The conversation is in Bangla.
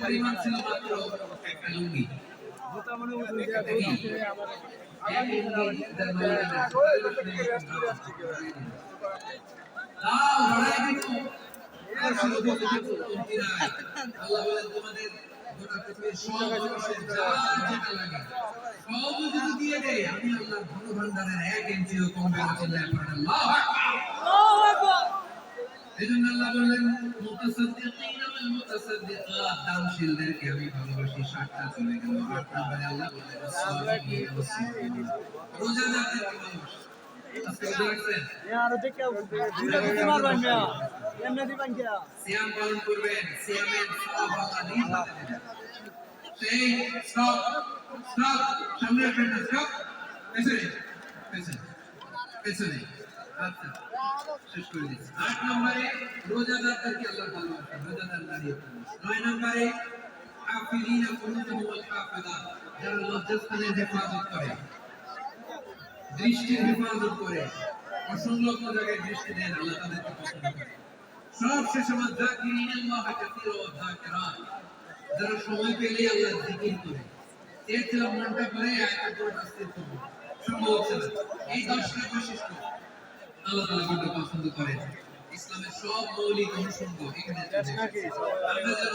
পরিমাণ ছিল মাত্র একটা লুঙ্গি। আল্লাহ বলেন, তোমাদের গোটা পৃথিবীর সব মানুষের যা যেটা লাগে আমি আল্লাহর ধন ভান্ডারের এক ইঞ্চিও কমবে না চিল্লায় পড়েন আল্লাহু আকবার এজন্য আল্লাহ বললেন মুতাসাদ্দিকিনা ওয়াল মুতাসাদ্দিকাত দানশীলদেরকে আমি ভালোবাসি সাতটা চলে গেল আট নম্বরে আল্লাহ বললেন রোজাদারদেরকে ভালোবাসি আজকে রোজা রাখছেন সিয়াম পালন করবেন সিয়ামের সওয়াব আল্লাহ নিজ হাতে সেই স্টপ স্টপ সামনে না স্টপ পেছনে পেছনে পেছনে আচ্ছা শেষ করে দিচ্ছি। আট নম্বরে রোজাদারদেরকে আল্লাহ ভালোবাসেন রোজাদার দাঁড়িয়ে নয় নম্বরে কাফিরিনা কুলুবুহুম ওয়াল যারা লজ্জাস্থানের হেফাজত করে, দৃষ্টির হেফাজত করে, অসংলগ্ন জায়গায় দৃষ্টি দেন, আল্লাহ তাদেরকে পছন্দ করে। সব শেষ আমার জাকিরিন, আল্লাহ কাসীরা ওয়া যাকিরাত যারা সময় পেলেই আল্লাহ জিকির করে। চেয়েছিলাম মনটা করে একটা করে নাস্তির করব সম্ভব এই দর্শনের বৈশিষ্ট্য আল্লাহ তালা কিন্তু পছন্দ করেন। ইসলামের সব মৌলিক অনুষঙ্গ এখানে আমরা যেন